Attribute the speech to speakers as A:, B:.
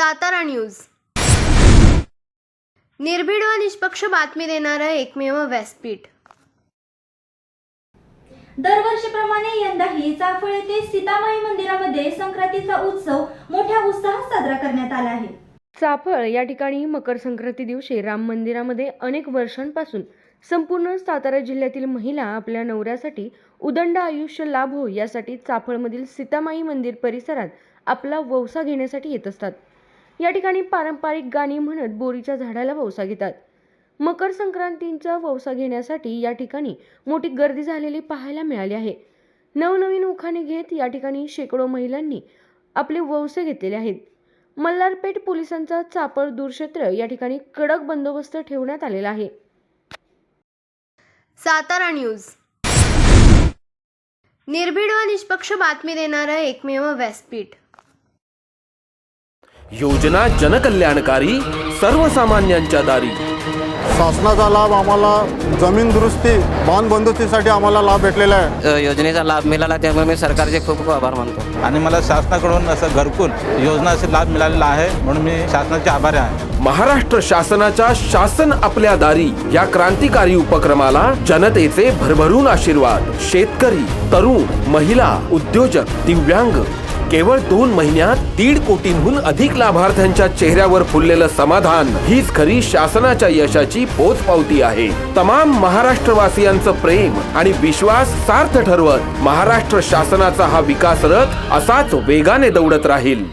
A: Satara news. निर्भीड व निष्पक्ष बातमी देणारं एकमेव व्यासपीठ.
B: दरवर्षीप्रमाणे यंदाही चाफळ येथे सीतामाई मंदिरामध्ये संक्रांतीचा उत्सव मोठ्या उत्साहात साजरा करण्यात आला आहे.
C: चाफळ या ठिकाणी मकर संक्रांती दिवशी राम मंदिरामध्ये अनेक वर्षांपासून संपूर्ण सातारा जिल्ह्यातील महिला आपल्या नवऱ्यासाठी उदंड आयुष्य लाभो यासाठी चाफळमधील सीतामाई मंदिर परिसरात आपला वौसा घेण्यासाठी येत असतात. या ठिकाणी पारंपरिक गाणी म्हणत बोरीच्या झाडाला वौसा घेतात. मकर संक्रांतीचा वौसा घेण्यासाठी या ठिकाणी मोठी गर्दी झालेली पाहायला मिळाली आहे. नवनवीन उखाणे घेत या ठिकाणी शेकडो महिलांनी आपले वौसे घेतलेले आहेत. मल्हारपेठ पोलिसांचा चापळ दूरक्षेत्र या ठिकाणी कडक बंदोबस्त ठेवण्यात आलेला आहे.
A: सातारा न्यूज. निर्भीड व निष्पक्ष बातमी देणारं एकमेव व्यासपीठ.
D: योजना जनकल्याणकारी सर्वसामान्यांच्या दारी.
E: शासनाचा लाभ आम्हाला जमीन दुरुस्ती बांध बंदुस्तीसाठी आम्हाला लाभ भेटलेला आहे.
F: योजनेचा लाभ मिळाला त्यामुळे मी सरकारचे खूप खूप आभार मानतो.
G: आणि मला शासनाकडून असं घरकुल योजना असे लाभ मिळालेला आहे म्हणून मी शासनाचे आभारी आहे.
D: महाराष्ट्र शासनाच्या शासन आपल्या दारी या क्रांतिकारी उपक्रमाला जनतेचे भरभरून आशीर्वाद. शेतकरी तरुण महिला उद्योजक दिव्यांग केवळ दोन महिन्यात दीड कोटींहून अधिक लाभार्थ्यांच्या चेहऱ्यावर फुललेलं समाधान हीच खरी शासनाच्या यशाची पोचपावती आहे. तमाम महाराष्ट्रवासियांचं प्रेम आणि विश्वास सार्थ ठरवत महाराष्ट्र शासनाचा हा विकास रथ असाच वेगाने दौडत राहील.